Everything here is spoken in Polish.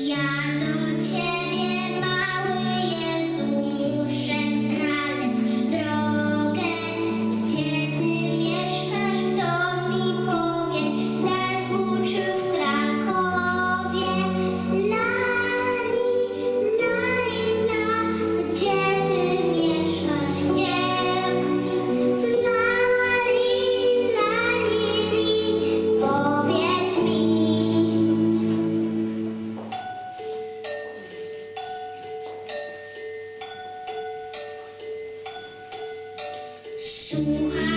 Ja do Ciebie, mały 十五